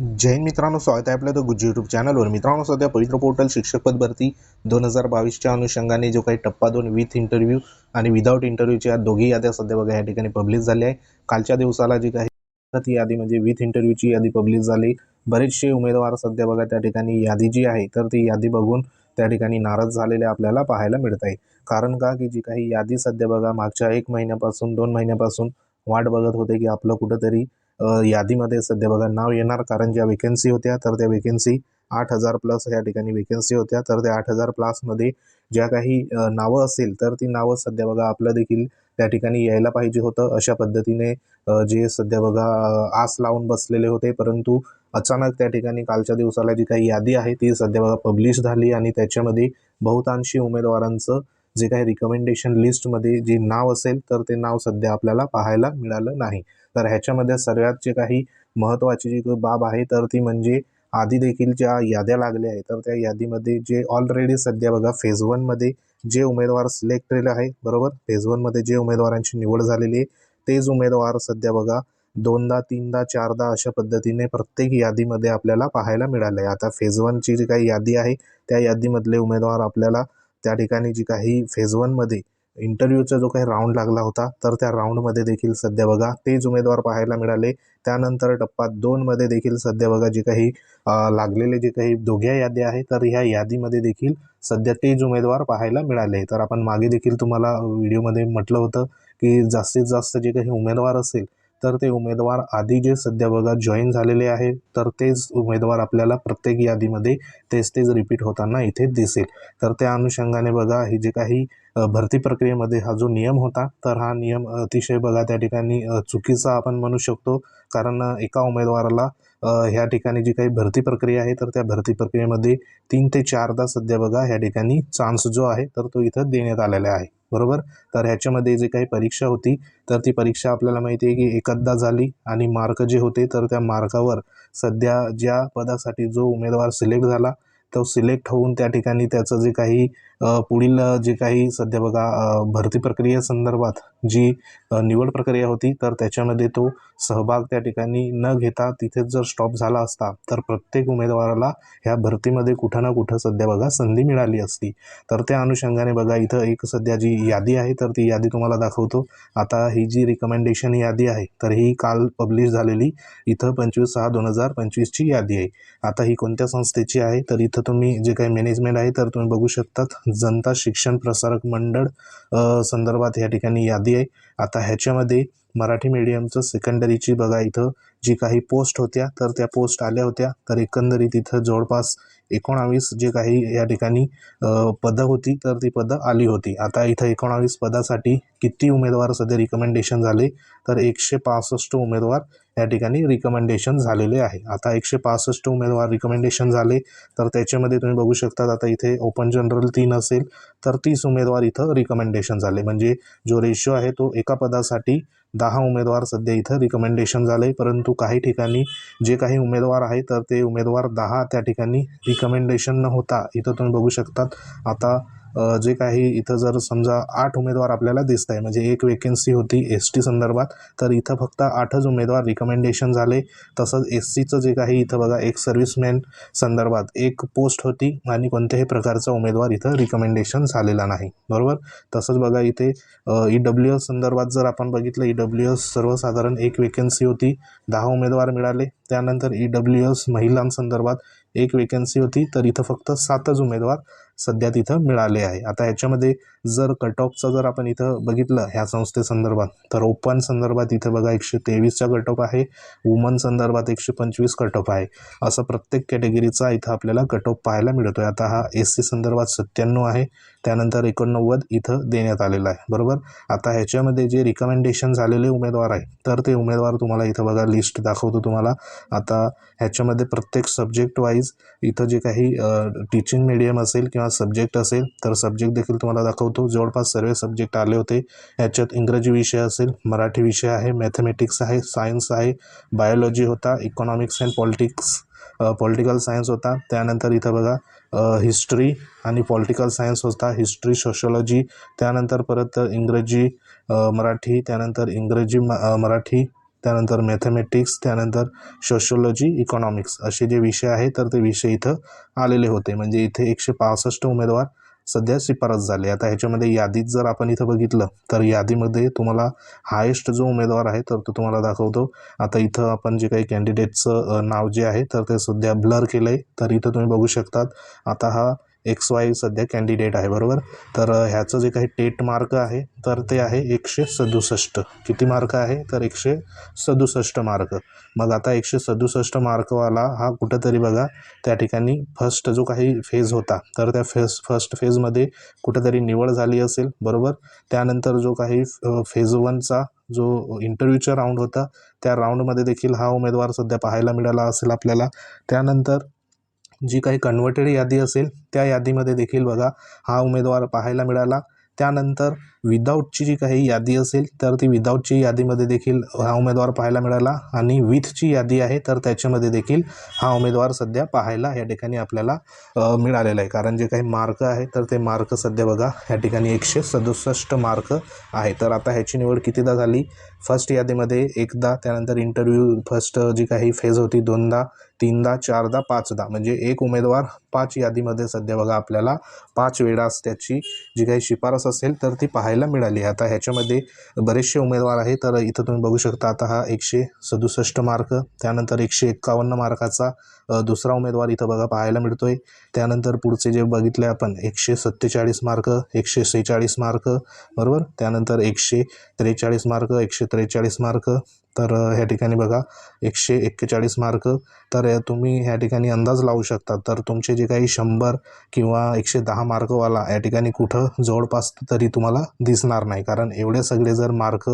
जैन मित्रांनो स्वागत आहे आपल्या गुज्जी यूट्यूब चॅनलवर मित्रांनो सध्या पवित्र पोर्टल शिक्षक पद भरती दोन हजार बावीसच्या अनुषंगाने जो काही टप्पा दोन विथ इंटरव्ह्यू आणि विदाऊट इंटरव्ह्यूच्या दोघी याद्या सध्या बघा या ठिकाणी पब्लिश झाल्या आहे कालच्या दिवसाला जी काही ती यादी म्हणजे विथ इंटरव्ह्यूची यादी पब्लिश झाली. बरेचसे उमेदवार सध्या बघा त्या ठिकाणी यादी जी आहे तर ती यादी बघून त्या ठिकाणी नाराज झालेले आपल्याला पाहायला मिळत आहे. कारण का? की जी काही यादी सध्या बघा मागच्या एक महिन्यापासून दोन महिन्यापासून वाट बघत होते की आपलं कुठंतरी यादीमध्ये सध्या बघा नाव येणार कारण ज्या वेकन्सी होत्या तर त्या वेकन्सी आठ हजार प्लस या ठिकाणी वेकन्सी होत्या. तर त्या आठ हजार प्लसमध्ये ज्या काही नावं असेल तर ती नावं सध्या बघा आपलं देखील त्या ठिकाणी यायला पाहिजे होतं. अशा पद्धतीने जे सध्या बघा आस लावून बसलेले होते परंतु अचानक त्या ठिकाणी कालच्या दिवसाला जी काही यादी आहे ती सध्या बघा पब्लिश झाली आणि त्याच्यामध्ये बहुतांशी उमेदवारांचं जे काही रिकमेंडेशन लिस्टमध्ये जे नाव असेल तर ते नाव सध्या आपल्याला पाहायला मिळालं नाही. तर ह्याच्यामध्ये सर्वात जे काही महत्त्वाची जी बाब आहे तर ती म्हणजे आधी देखील ज्या याद्या लागल्या आहेत तर त्या यादीमध्ये जे ऑलरेडी सध्या बघा फेज वनमध्ये जे उमेदवार सिलेक्ट केले आहे बरोबर? फेज वनमध्ये जे उमेदवारांची निवड झालेली आहे तेच उमेदवार सध्या बघा दोनदा तीनदा चारदा अशा पद्धतीने प्रत्येक यादीमध्ये आपल्याला पाहायला मिळालं आहे आता फेज वनची जी काही यादी आहे त्या यादीमधले उमेदवार आपल्याला त्या ठिकाणी जी काही फेज वनमध्ये इंटरव्ह्यूचा जो काही राऊंड लागला होता तर त्या राऊंडमध्ये देखील सध्या बघा तेच उमेदवार पाहायला मिळाले. त्यानंतर टप्पा दोनमध्ये देखील सध्या बघा जे काही लागलेले जे काही दोघ्या याद्या आहेत तर ह्या यादीमध्ये देखील सध्या तेच उमेदवार पाहायला मिळाले. तर आपण मागे देखील तुम्हाला व्हिडिओमध्ये म्हटलं होतं की जास्तीत जास्त जे काही उमेदवार असेल तर ते उमेदवार आधी जे सध्या बघा जॉईन झालेले आहे तर तेच उमेदवार आपल्याला प्रत्येक यादीमध्ये तेच तेच रिपीट होताना इथे दिसेल. तर त्या अनुषंगाने बघा हे जे काही भरती प्रक्रियेमध्ये हा जो नियम होता तर हा नियम अतिशय बघा त्या ठिकाणी चुकीचा आपण म्हणू शकतो. कारण एका उमेदवाराला ह्या ठिकाणी जी काही भरती प्रक्रिया आहे तर त्या भरती प्रक्रियेमध्ये तीन ते चारदा सध्या बघा ह्या ठिकाणी चान्स जो आहे तर तो इथं देण्यात आलेला आहे. बरोबर? तर ह्याच्यामध्ये जी काही परीक्षा होती तर ती परीक्षा आपल्याला माहिती आहे की एकदा झाली आणि मार्क जे होते तर त्या मार्कावर सध्या ज्या पदासाठी जो उमेदवार सिलेक्ट झाला तो सिलेक्ट होऊन त्या ठिकाणी त्याचं जे काही पुढील जे काही सध्या बघा भरती प्रक्रियेसंदर्भात जी निवड प्रक्रिया होती तर त्याच्यामध्ये तो सहभाग त्या ठिकाणी न घेता तिथेच जर स्टॉप झाला असता तर प्रत्येक उमेदवाराला ह्या भरतीमध्ये कुठं ना कुठं सध्या बघा संधी मिळाली असती. तर त्या अनुषंगाने बघा इथं एक सध्या जी यादी आहे तर ती यादी तुम्हाला दाखवतो. आता ही जी रिकमेंडेशन यादी आहे तर ही काल पब्लिश झालेली. इथं पंचवीस सहा दोन हजार पंचवीसची यादी आहे. आता ही कोणत्या संस्थेची आहे तर इथं तुम्ही जे काही मॅनेजमेंट आहे तर तुम्ही बघू शकतात. जनता शिक्षण प्रसारक मंडळ संदर्भात या ठिकाणी यादी आहे. आता ह्याच्यामध्ये मराठी मीडियमचं सेकंडरीची बघा इथं जी काही पोस्ट होत्या तर त्या पोस्ट आल्या होत्या. तर एकंदरीत इथं जवळपास एकोणावीस जे काही या ठिकाणी पदं होती तर ती पदं आली होती. आता इथं एकोणावीस पदासाठी किती उमेदवार सध्या रिकमेंडेशन झाले? तर एकशे पासष्ट उमेदवार या ठिकाणी रिकमेंडेशन झालेले आहे. आता एकशे पासष्ट उमेदवार रिकमेंडेशन झाले तर त्याच्यामध्ये तुम्ही बघू शकता आता इथे ओपन जनरल तीन असेल तर तीस उमेदवार इथं रिकमेंडेशन झाले. म्हणजे जो रेशो आहे तो एका पदासाठी दहा उमेदवार सध्या इथं रिकमेंडेशन झाले परंतु काही ठिकाणी जे काही उमेदवार आहेत तर ते उमेदवार दहा त्या ठिकाणी रिकमेंडेशन न होता इथं तुम्ही बघू शकतात. आता जे काही इथं जर समजा आठ उमेदवार आपल्याला दिसत आहे म्हणजे एक वेकेन्सी होती एस टी संदर्भात तर इथं फक्त आठच उमेदवार रिकमेंडेशन झाले. तसंच एस सीचं जे काही इथं बघा एक सर्व्हिसमॅन संदर्भात एक पोस्ट होती आणि कोणत्याही प्रकारचा उमेदवार इथं रिकमेंडेशन झालेला नाही. बरोबर? तसंच बघा इथे ई डब्ल्यू एस संदर्भात जर आपण बघितलं ई डब्ल्यू एस सर्वसाधारण एक वेकेन्सी होती दहा उमेदवार मिळाले. त्यानंतर ई डब्ल्यू एस महिलांसंदर्भात एक वेकेन्सी होती तर इथं फक्त सातच उमेदवार सध्या तिथं मिळाले आहे. आता याच्यामध्ये जर कट ऑफचा जर आपण इथं बघितलं ह्या संस्थेसंदर्भात तर ओपन संदर्भात इथं बघा एकशे तेवीसचा कट ऑफ आहे वुमन संदर्भात एकशे पंचवीस कट ऑफ आहे. असं प्रत्येक कॅटेगरीचा इथं आपल्याला कट ऑफ पाहायला मिळतोय. आता हा एस सी संदर्भात सत्त्याण्णव आहे त्यानंतर एकोणनव्वद इथं देण्यात आलेलं आहे. बरोबर? आता ह्याच्यामध्ये जे रिकमेंडेशन झालेले उमेदवार आहे तर ते उमेदवार तुम्हाला इथं बघा लिस्ट दाखवतो तुम्हाला. आता ह्याच्यामध्ये प्रत्येक सब्जेक्ट वाईज इथं जे काही टीचिंग मीडियम असेल किंवा सब्जेक्ट असेल तर सब्जेक्ट देखील तुम्हाला दाखवतो. जवळपास सर्व सब्जेक्ट आले होते. याच्यात इंग्रजी विषय असेल मराठी विषय आहे मॅथमॅटिक्स आहे सायन्स आहे बायोलॉजी होता economics and politics political science होता. त्यानंतर इथं बघा हिस्ट्री आणि पॉलिटिकल सायन्स होता हिस्ट्री सोशोलॉजी त्यानंतर परत इंग्रजी मराठी त्यानंतर इंग्रजी म- मराठी त्यानंतर मॅथमॅटिक्स त्यानंतर सोशोलॉजी इकॉनॉमिक्स असे जे विषय आहे तर ते विषय इथं आलेले होते. म्हणजे इथे एकशे पासष्ट उमेदवार सध्या शिफारस झाले आता ह्याच्यामध्ये यादीत जर आपण इथं बघितलं तर यादीमध्ये तुम्हाला हायेस्ट जो उमेदवार आहे तर तो तुम्हाला दाखवतो. आता इथं आपण जे काही कॅन्डिडेटचं नाव जे आहे तर ते सध्या ब्लर केलं आहे तर इथं तुम्ही बघू शकतात आता हा एक्स वाय सध्या कॅन्डिडेट आहे बरोबर? तर ह्याचं जे काही टेट मार्क आहे तर ते आहे एकशे सदुसष्ट. किती मार्क आहे? तर एकशे सदुसष्ट मार्क मग आता एकशे सदुसष्ट मार्कवाला हा कुठंतरी बघा त्या ठिकाणी फर्स्ट जो काही फेज होता तर त्या फेज फर्स्ट फेजमध्ये कुठंतरी निवड झाली असेल बरोबर? त्यानंतर जो काही फेज वनचा जो इंटरव्ह्यूचा राऊंड होता त्या राऊंडमध्ये देखील हा उमेदवार सध्या पाहायला मिळाला असेल आपल्याला. त्यानंतर जी काही कन्वर्टेड यादी असेल त्या यादीमध्ये देखील बघा हा उमेदवार पाहायला मिळाला. त्यानंतर विदाऊटची जी काही यादी असेल तर ती विदाऊटची यादीमध्ये देखील हा उमेदवार पाहायला मिळाला. आणि विथची यादी आहे तर त्याच्यामध्ये देखील हा उमेदवार सध्या पाहायला या ठिकाणी आपल्याला मिळालेला आहे. कारण जे काही मार्क आहे तर ते मार्क सध्या बघा या ठिकाणी एकशे सदुसष्ट मार्क आहे. तर आता ह्याची निवड कितीदा झाली? फर्स्ट यादीमध्ये एकदा त्यानंतर इंटरव्ह्यू फर्स्ट जी काही फेज होती दोनदा तीनदा चारदा पाचदा. म्हणजे एक उमेदवार पाच यादीमध्ये सध्या बघा आपल्याला पाच वेळास त्याची जी काही शिफारस असेल तर ती पाहायला पाहायला मिळाली. आता ह्याच्यामध्ये बरेचसे उमेदवार आहे तर इथं तुम्ही बघू शकता आता हा एकशे सदुसष्ट मार्क त्यानंतर एकशे एक्कावन्न मार्काचा दुसरा उमेदवार इथं बघा पाहायला मिळतो आहे त्यानंतर पुढचे जे बघितले आपण एकशे सत्तेचाळीस मार्क एकशे सेहेचाळीस मार्क बरोबर? त्यानंतर एकशे त्रेचाळीस मार्क एकशे त्रेचाळीस मार्क तर ह्या ठिकाणी बघा एकशे एक्केचाळीस मार्क. तर तुम्ही ह्या ठिकाणी अंदाज लावू शकता. तर तुमचे जे काही शंभर किंवा एकशे दहा मार्कवाला या ठिकाणी कुठं जवळपास तरी तुम्हाला दिसणार नाही. कारण एवढे सगळे जर मार्क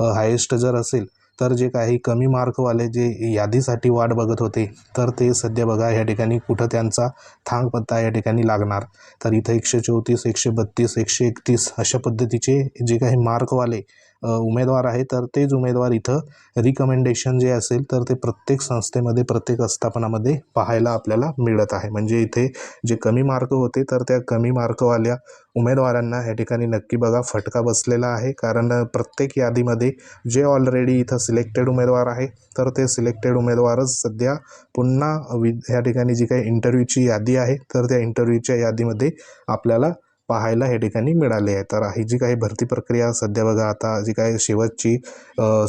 हायेस्ट जर असेल तर जे काही कमी मार्कवाले जे यादीसाठी वाट बघत होते तर ते सध्या बघा या ठिकाणी कुठं त्यांचा थांग पत्ता या ठिकाणी लागणार. तर इथं एकशे चौतीस एकशे बत्तीस एकशे एकतीस अशा पद्धतीचे जे काही मार्कवाले उमेदवार आहे तर तेच उमेदवार इथं रिकमेंडेशन जे असेल तर ते प्रत्येक संस्थेमध्ये प्रत्येक आस्थापनामध्ये पाहायला आपल्याला मिळत आहे. म्हणजे इथे जे कमी मार्क होते तर त्या कमी मार्कवाल्या उमेदवारांना या ठिकाणी नक्की बघा फटका बसलेला आहे. कारण प्रत्येक यादीमध्ये जे ऑलरेडी इथं सिलेक्टेड उमेदवार आहे तर ते सिलेक्टेड उमेदवारच सध्या पुन्हा वि ह्या ठिकाणी जी काही इंटरव्ह्यूची यादी आहे तर त्या इंटरव्ह्यूच्या यादीमध्ये आपल्याला पाहायला या ठिकाणी मिळाले आहे. तर ही जी काही भरती प्रक्रिया सध्या बघा आता जी काही शेवटची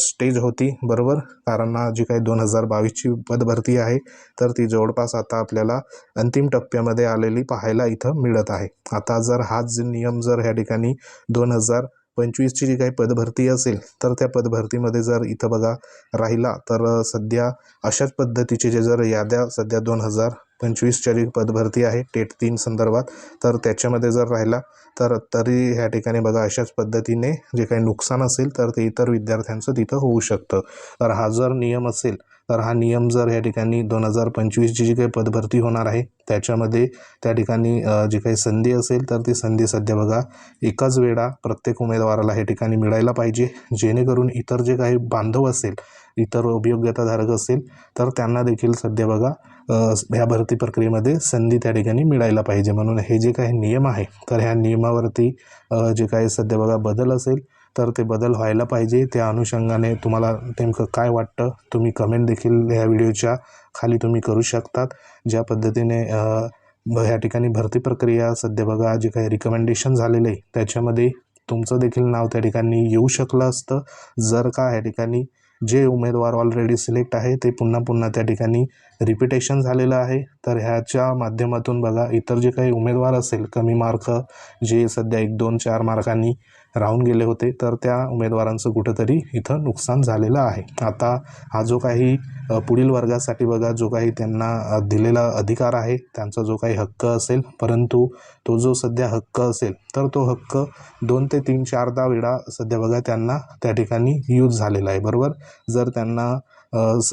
स्टेज होती बरोबर? कारण जी काही दोन हजार बावीसची पदभरती आहे तर ती जवळपास आता आपल्याला अंतिम टप्प्यामध्ये आलेली पाहायला इथं मिळत आहे. आता जर हाच नियम जर ह्या ठिकाणी दोन हजार पंचवीसची जी काही पदभरती असेल तर त्या पदभरतीमध्ये जर इथं बघा राहिला तर सध्या अशाच पद्धतीचे जे जर याद्या सध्या दोन हजार पंचवीसच्या जी पदभरती आहे टेट तीन संदर्भात तर त्याच्यामध्ये जर राहिला तर तरी ह्या ठिकाणी बघा अशाच पद्धतीने जे काही नुकसान असेल तर ते इतर विद्यार्थ्यांचं तिथं होऊ शकतं. तर हा जर नियम असेल तर हा नियम जर या ठिकाणी दोन हजार पंचवीसची जी काही पदभरती होणार आहे त्याच्यामध्ये त्या ठिकाणी जी काही संधी असेल तर ती संधी सध्या बघा एकाच वेळा प्रत्येक उमेदवाराला हे ठिकाणी मिळायला पाहिजे. जेणेकरून इतर जे काही बांधव असेल इतर अभियोग्यताधारक असेल तर त्यांना देखील सध्या बघा ह्या भरती प्रक्रियेमध्ये संधी त्या ठिकाणी मिळायला पाहिजे. म्हणून हे जे काही नियम आहे तर ह्या नियमावरती जे काही सध्या बघा बदल असेल तर ते बदल व्हायला पाहिजे. त्या अनुषंगाने तुम्हाला नेमकं काय वाटतं तुम्ही कमेंट देखील ह्या व्हिडिओच्या खाली तुम्ही करू शकतात. ज्या पद्धतीने ह्या ठिकाणी भरती प्रक्रिया सध्या बघा जे काही रिकमेंडेशन झालेलं आहे त्याच्यामध्ये तुमचं देखील नाव त्या ठिकाणी येऊ शकलं असतं. जर का ह्या ठिकाणी जे उमेदवार ऑलरेडी सिलेक्ट आहे ते पुन्हा पुन्हा त्या ठिकाणी रिपिटेशन झालेलं आहे. तर ह्याच्या माध्यमातून बघा इतर जे काही उमेदवार असेल कमी मार्क जे सध्या एक दोन चार मार्कांनी राहून गेले होते तर त्या उमेदवारांचं कुठंतरी इथं नुकसान झालेलं आहे. आता हा जो काही पुढील वर्गासाठी बघा जो काही त्यांना दिलेला अधिकार आहे त्यांचा जो काही हक्क असेल परंतु तो जो सध्या हक्क असेल तर तो हक्क दोन ते तीन चारदा वेळा सध्या बघा त्यांना त्या ठिकाणी यूज झालेला आहे. बरोबर? जर त्यांना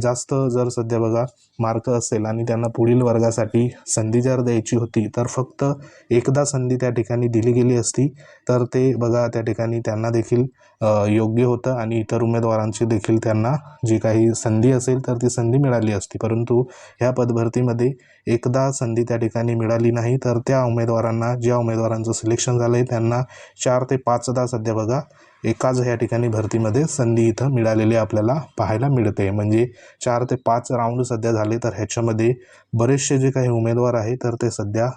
जास्त जर सध्या बघा मार्क असेल आणि त्यांना पुढील वर्गासाठी संधी जर द्यायची होती तर फक्त एकदा संधी त्या ठिकाणी दिली गेली असती तर ते बघा त्या ठिकाणी त्यांना देखील योग्य होतं आणि इतर उमेदवारांची देखील त्यांना जी काही संधी असेल तर ती संधी मिळाली असती. परंतु ह्या पदभरतीमध्ये एकदा संधी त्या ठिकाणी मिळाली नाही तर त्या उमेदवारांना ज्या उमेदवारांचं सिलेक्शन झालं आहे त्यांना चार ते पाचदा सध्या बघा एकाच ह्या ठिकाणी भरतीमध्ये संधी इथं मिळालेली आपल्याला पाहायला मिळते. म्हणजे चार ते पाच राऊंड सध्या झाले तर ह्याच्यामध्ये बरेचसे जे काही उमेदवार आहे तर ते सध्या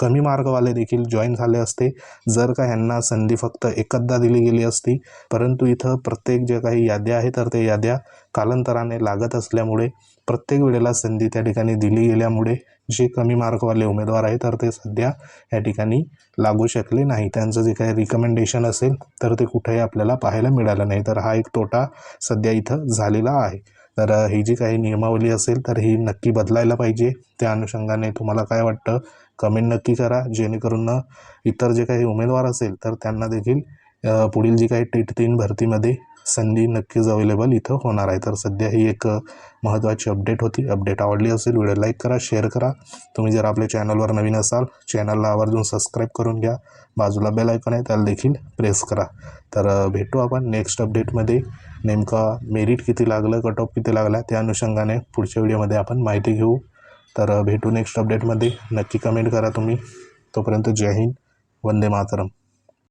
कमी मार्गवाले देखील जॉईन झाले असते. जर का ह्यांना संधी फक्त एकदा दिली गेली असती परंतु इथं प्रत्येक जे काही याद्या आहे तर ते याद्या कालांतराने लागत असल्यामुळे प्रत्येक वेळेला संधी त्या ठिकाणी दिली गेल्यामुळे जे कमी मार्कवाले उमेदवार आहे तर ते सध्या या ठिकाणी लागू शकले नाही. त्यांचं जे काही रिकमेंडेशन असेल तर ते कुठेही आपल्याला पाहायला मिळालं नाही. तर हा एक तोटा सध्या इथं झालेला आहे. तर ही जी काही नियमावली असेल तर ही नक्की बदलायला पाहिजे. त्या अनुषंगाने तुम्हाला काय वाटतं? कमेंट नक्की करा. जेणेकरून इतर जे काही उमेदवार असेल तर त्यांना देखील पुढील जी काही टेट तीन भरतीमध्ये संधी नक्कीच अवेलेबल इथं होणार आहे. तर सध्या ही एक महत्त्वाची अपडेट होती. अपडेट आवडली असेल व्हिडिओ लाईक करा शेअर करा. तुम्ही जर आपल्या चॅनलवर नवीन असाल चॅनलला आवर्जून सबस्क्राईब करून घ्या. बाजूला बेल आयकॉन आहे त्याला देखील प्रेस करा. तर भेटू आपण नेक्स्ट अपडेटमध्ये नेमका मेरिट किती लागलं कट ऑफ किती लागला त्या अनुषंगाने पुढच्या व्हिडिओमध्ये आपण माहिती घेऊ. तर भेटू नेक्स्ट अपडेटमध्ये नक्की कमेंट करा तुम्ही. तोपर्यंत जय हिंद वंदे मातरम.